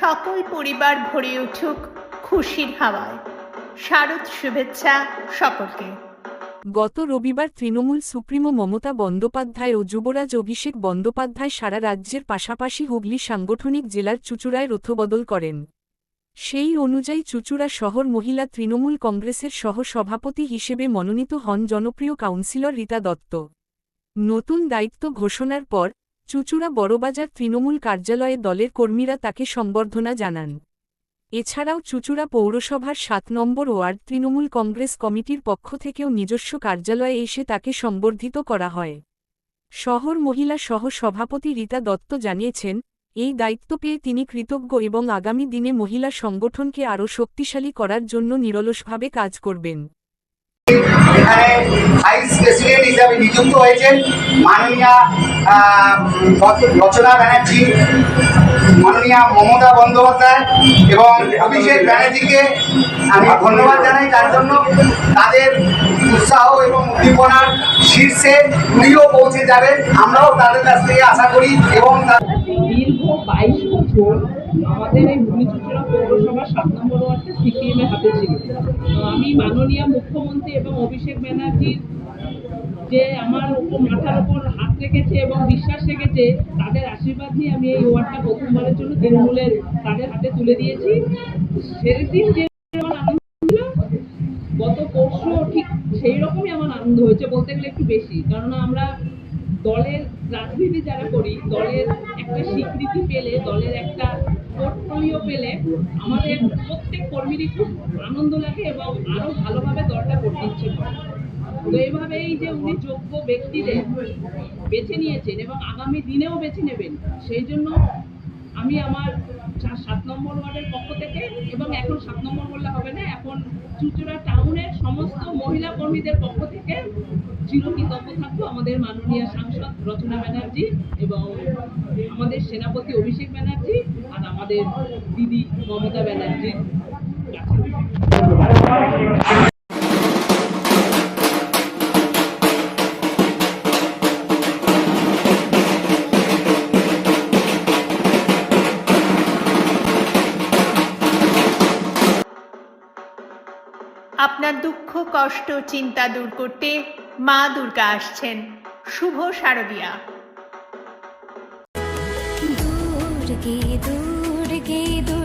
সকল পরিবার ভরে উঠুক খুশির হাওয়ায়। শারদ শুভেচ্ছা সকলকে। গত রবিবার তৃণমূল সুপ্রিমো মমতা বন্দ্যোপাধ্যায় ও যুবরাজ অভিষেক বন্দ্যোপাধ্যায় সারা রাজ্যের পাশাপাশি হুগলি সাংগঠনিক জেলার চুচুড়ায় রথবদল করেন। সেই অনুযায়ী চুচুড়া শহর মহিলা তৃণমূল কংগ্রেসের সহ সভাপতি হিসেবে মনোনীত হন জনপ্রিয় কাউন্সিলর রীতা দত্ত। নতুন দায়িত্ব ঘোষণার পর চুচুড়া বড়বাজার তৃণমূল কার্যালয়ে দলের কর্মীরা তাকে সম্বর্ধনা জানান। এছাড়াও চুচুড়া পৌরসভার সাত নম্বর ওয়ার্ড তৃণমূল কংগ্রেস কমিটির পক্ষ থেকেও নিজস্ব কার্যালয়ে এসে তাকে সম্বর্ধিত করা হয়। শহর মহিলা সহ সভাপতি রীতা দত্ত জানিয়েছেন, এই দায়িত্ব পেয়ে তিনি কৃতজ্ঞ এবং আগামী দিনে মহিলা সংগঠনকে আরও শক্তিশালী করার জন্য নিরলসভাবে কাজ করবেন। নিযুক্ত হয়েছেন মাননীয়া রচনা ব্যানার্জি, মাননীয়া মমতা বন্দ্যোপাধ্যায় এবং অভিষেক ব্যানার্জিকে আমি ধন্যবাদ জানাই। তার জন্য তাদের উৎসাহ এবং উদ্দীপনার শীর্ষে উনিও পৌঁছে যাবেন। আমরাও তাদের কাছ থেকে আশা করি এবং আমাদের এই চুচুড়া পৌরসভা সাত নম্বর ওয়ার্ডে সিপিএম এর হাতে ছিল। আমি মাননীয় মুখ্যমন্ত্রী এবং অভিষেক ব্যানার্জির যে আমার উপর মাথার উপর হাত রেখেছে এবং বিশ্বাস রেখেছে, তাদের আশীর্বাদ নিয়ে আমি এই ওয়ার্ডটা প্রথমবারের জন্য তৃণমূলের তাদের হাতে তুলে দিয়েছি। সেদিন যে গত পরশু ঠিক সেই রকমই আমার আনন্দ হয়েছে বলতে গেলে একটু বেশি। কেননা আমরা দলের রাজনীতি যারা করি, দলের একটা স্বীকৃতি পেলে, দলের একটা পোর্টফোলিও পেলে আমাদের প্রত্যেক কর্মীরই খুব আনন্দ লাগে এবং আরও ভালোভাবে দলটা করতে ইচ্ছে করে। তো এইভাবেই যে উনি যোগ্য ব্যক্তিদের বেছে নিয়েছেন এবং আগামী দিনেও বেছে নেবেন, সেই জন্য আমি আমার সাত নম্বর ওয়ার্ডের পক্ষ থেকে এবং এখন সাত নম্বর বললে হবে না, এখন চুচুড়া টাউনের সমস্ত মহিলা কর্মীদের পক্ষ থেকে চিরকৃতজ্ঞ থাকব আমাদের মাননীয় সাংসদ রচনা ব্যানার্জি এবং আমাদের সেনাপতি অভিষেক ব্যানার্জি আর আমাদের দিদি মমতা ব্যানার্জির আপনার দুঃখ কষ্ট চিন্তা দূর করতে মা দুর্গা আসছেন। শুভ শারদিয়া। দূর গে দূর